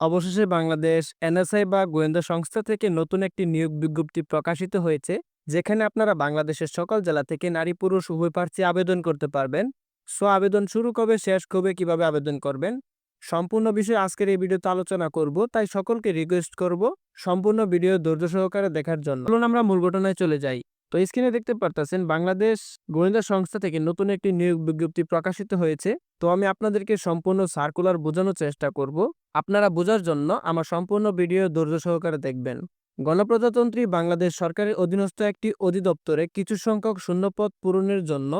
অবশেষে বাংলাদেশ এনএসআই বা গোয়েন্দা সংস্থা থেকে নতুন একটি নিয়োগ বিজ্ঞপ্তি প্রকাশিত হয়েছে, যেখানে আপনারা বাংলাদেশের সকল জেলা থেকে নারী, পুরুষ, উভয় প্রার্থী আবেদন করতে পারবেন। সো, আবেদন শুরু কবে, শেষ কবে, কীভাবে আবেদন করবেন? সম্পূর্ণ বিষয়ে আজকের এই ভিডিওতে আলোচনা করব, তাই সকলকে রিকোয়েস্ট করব সম্পূর্ণ ভিডিও ধৈর্য সহকারে দেখার জন্য। চলুন আমরা মূল ঘটনায় চলে যাই। তো স্ক্রিনে দেখতে পারতেছেন বাংলাদেশ গোয়েন্দা সংস্থা থেকে নতুন একটি নিয়োগ বিজ্ঞপ্তি প্রকাশিত হয়েছে। তো আমি আপনাদেরকে সম্পূর্ণ সার্কুলার বোঝানোর চেষ্টা করব। আপনারা বোঝার জন্য আমার সম্পূর্ণ ভিডিও ধৈর্য সহকারে দেখবেন। গণপ্রজাতন্ত্রী বাংলাদেশ সরকারের অধীনস্থ একটি অধিদপ্তরে কিছু সংখ্যক শূন্যপদ পূরণের জন্য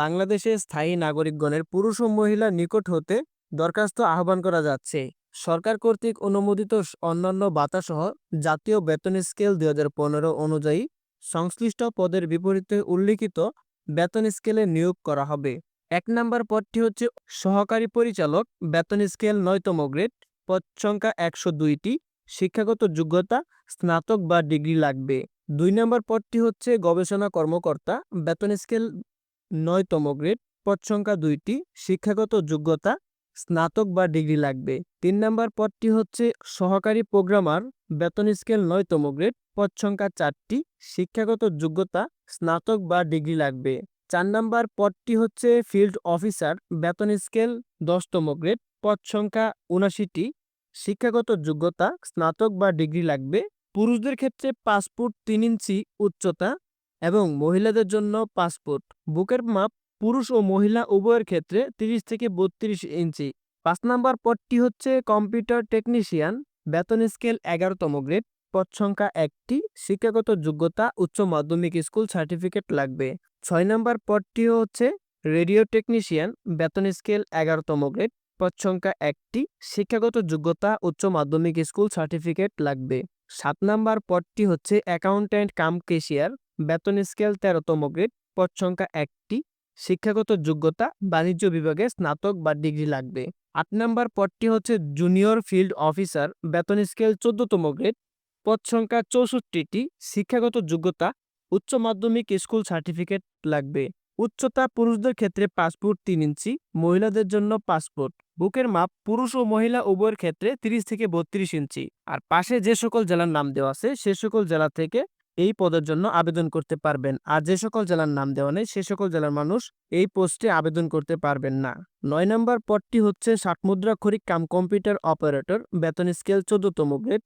বাংলাদেশের স্থায়ী নাগরিকগণের পুরুষ ও মহিলা নিকট হতে দরখাস্ত আহ্বান করা যাচ্ছে। সরকার কর্তৃক অনুমোদিত অন্যান্য ভাতাসহ জাতীয় বেতন স্কেল দু হাজার পনেরো অনুযায়ী সংশ্লিষ্ট পদের বিপরীতে উল্লিখিত বেতন স্কেলে নিয়োগ করা হবে। এক নম্বর পদটি হচ্ছে সহকারী পরিচালক, বেতন স্কেল নয়তম গ্রেড, পদ সংখ্যা একশো দুইটি শিক্ষাগত যোগ্যতা, স্নাতক বা ডিগ্রি লাগবে। দুই নম্বর পদটি হচ্ছে গবেষণা কর্মকর্তা, বেতন স্কেল নয়তম গ্রেড, পদ সংখ্যা দুইটি শিক্ষাগত যোগ্যতা, স্নাতক বা ডিগ্রি লাগবে। তিন নম্বর পদটি হচ্ছে সহকারী প্রোগ্রামার, বেতন স্কেল নয়তম গ্রেড পদ সংখ্যা চারটি, শিক্ষাগত যোগ্যতা, স্নাতক বা ডিগ্রি লাগবে। চার নম্বর পদটি হচ্ছে ফিল্ড অফিসার, বেতন স্কেল দশতম গ্রেড, পদ সংখ্যা উনাশিটি শিক্ষাগত যোগ্যতা, স্নাতক বা ডিগ্রি লাগবে। পুরুষদের ক্ষেত্রে পাসপোর্ট তিন ইঞ্চি উচ্চতা এবং মহিলাদের জন্য পাসপোর্ট। বুকের মাপ, পুরুষ ও মহিলা উভয়ের ক্ষেত্রে তিরিশ থেকে বত্রিশ ইঞ্চি। পাঁচ নাম্বার পদটি হচ্ছে কম্পিউটার টেকনিশিয়ান, বেতন স্কেল এগারোতম গ্রেড পদ সংখ্যা একটি, শিক্ষাগত যোগ্যতা, উচ্চ মাধ্যমিক স্কুল সার্টিফিকেট লাগবে। ছয় নম্বর পদটি হচ্ছে রেডিও টেকনিশিয়ান, বেতন স্কেল এগারোতম গ্রেড। পদ সংখ্যা একটি, শিক্ষাগত যোগ্যতা, উচ্চ মাধ্যমিক স্কুল সার্টিফিকেট লাগবে। সাত নম্বর পদটি হচ্ছে অ্যাকাউন্ট্যান্ট কাম কেশিয়ার বেতন স্কেল তেরোতম গ্রেড। পদ সংখ্যা একটি, শিক্ষাগত যোগ্যতা, বাণিজ্য বিভাগে স্নাতক বা ডিগ্রি লাগবে। আট নম্বর পদটি হচ্ছে জুনিয়র ফিল্ড অফিসার, বেতন স্কেল চোদ্দতম গ্রেড। পদ সংখ্যা চৌষট্টিটি শিক্ষাগত যোগ্যতা, উচ্চ মাধ্যমিক স্কুল সার্টিফিকেট লাগবে। উচ্চতা পুরুষদের ক্ষেত্রে পাসপোর্ট তিন ইঞ্চি, মহিলাদের জন্য পাসপোর্ট বুকের মাপ পুরুষ ও মহিলা উভয়ের ক্ষেত্রে তিরিশ থেকে বত্রিশ ইঞ্চি। আর পাশে যে সকল জেলার নাম দেওয়া আছে, সে সকল জেলা থেকে এই পদের জন্য আবেদন করতে পারবেন। আর যে সকল জেলার নাম দেওয়া নেই, সে সকল জেলার মানুষ এই পোস্টে আবেদন করতে পারবেন না। নয় নম্বর পদটি হচ্ছে ষাটমুদ্রা খরিক কাম কম্পিউটার অপারেটর, বেতন স্কেল চোদ্দতম গ্রেড।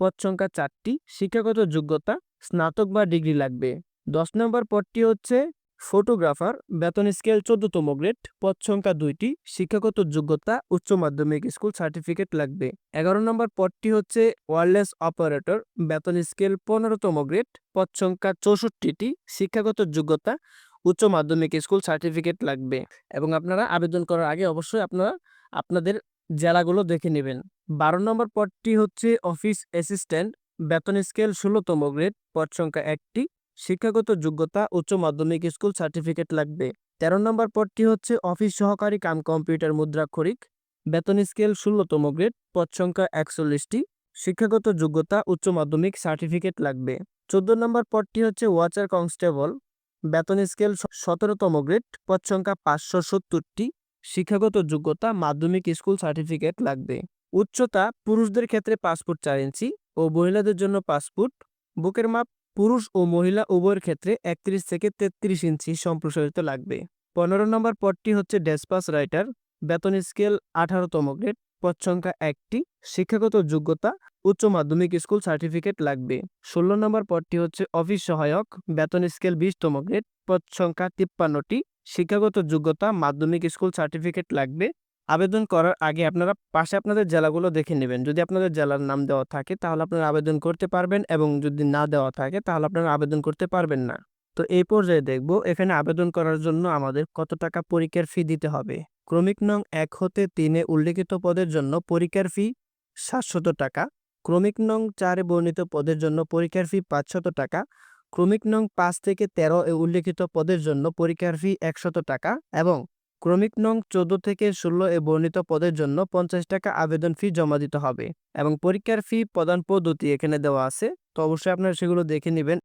পদ সংখ্যা চারটি, শিক্ষাগত যোগ্যতা, স্নাতক বা ডিগ্রি লাগবে। দশ নম্বর পদটি হচ্ছে ফটোগ্রাফার, বেতন স্কেল চোদ্দতম গ্রেড, পদ সংখ্যা দুইটি, শিক্ষাগত যোগ্যতা, উচ্চ মাধ্যমিক স্কুল সার্টিফিকেট লাগবে। এগারো নম্বর পদটি হচ্ছে ওয়ারলেস অপারেটর, বেতন স্কেল পনেরোতম গ্রেড, পদ সংখ্যা চৌষট্টিটি, শিক্ষাগত যোগ্যতা, উচ্চ মাধ্যমিক স্কুল সার্টিফিকেট লাগবে। এবং আপনারা আবেদন করার আগে অবশ্যই আপনারা, আপনাদের জেলাগুলো দেখে নেবেন। বারো নম্বর পদটি হচ্ছে অফিস অ্যাসিস্ট্যান্ট, বেতন স্কেল ষোলোতম গ্রেড, পদ সংখ্যা একটি, শিক্ষাগত যোগ্যতা, উচ্চ মাধ্যমিক স্কুল সার্টিফিকেট লাগবে। তেরো নম্বর পদটি হচ্ছে অফিস সহকারী কাম কম্পিউটার মুদ্রাক্ষরিক, বেতন স্কেল ষোলোতম গ্রেড, পদ সংখ্যা একচল্লিশটি, শিক্ষাগত যোগ্যতা, উচ্চ মাধ্যমিক সার্টিফিকেট লাগবে। চোদ্দ নম্বর পদটি হচ্ছে ওয়াচার কনস্টেবল, বেতন স্কেল সতেরোতম গ্রেড, পদ সংখ্যা পাঁচশো সত্তরটি শিক্ষাগত যোগ্যতা, মাধ্যমিক স্কুল সার্টিফিকেট লাগবে। উচ্চতা, পুরুষদের ক্ষেত্রে পাসপোর্ট চার ইঞ্চি ও মহিলাদের জন্য পাসপোর্ট। বুকের মাপ, পুরুষ ও মহিলা উভয়ের ক্ষেত্রে একত্রিশ থেকে তেত্রিশ ইঞ্চি সম্প্রসারিত লাগবে। পনেরো নম্বর পদটি হচ্ছে ডেসপাস রাইটার। বেতন স্কেল আঠারোতম গ্রেড, পদ সংখ্যা একটি। শিক্ষাগত যোগ্যতা উচ্চ মাধ্যমিক স্কুল সার্টিফিকেট লাগবে। ষোলো নম্বর পদটি হচ্ছে অফিস সহায়ক, বেতন স্কেল বিশতম গ্রেড, পদ সংখ্যা তিপ্পান্নটি, শিক্ষাগত যোগ্যতা, মাধ্যমিক স্কুল সার্টিফিকেট লাগবে। আবেদন করার আগে আপনারা পাশে আপনাদের জেলাগুলো দেখে নেবেন। যদি আপনাদের জেলার নাম দেওয়া থাকে তাহলে আপনারা আবেদন করতে পারবেন এবং যদি না দেওয়া থাকে তাহলে আপনারা আবেদন করতে পারবেন না। তো এই পর্যায়ে দেখব এখানে আবেদন করার জন্য আমাদের কত টাকা পরীক্ষার ফি দিতে হবে। ক্রমিক নং এক হতে তিনে উল্লেখিত পদের জন্য পরীক্ষার ফি সাতশত টাকা ক্রমিক নং চারে বর্ণিত পদের জন্য পরীক্ষার ফি পাঁচশত টাকা। ক্রমিক নং পাঁচ থেকে তেরো এ উল্লেখিত পদের জন্য পরীক্ষার ফি একশত টাকা এবং ক্রমিক নং চোদ্দ থেকে ষোলো এ বর্ণিত পদের জন্য পঞ্চাশ টাকা আবেদন ফি জমা দিতে হবে এবং পরীক্ষার ফি প্রদান পদ্ধতি এখানে দেওয়া আছে। তো অবশ্যই আপনারা সেগুলো দেখে নেবেন।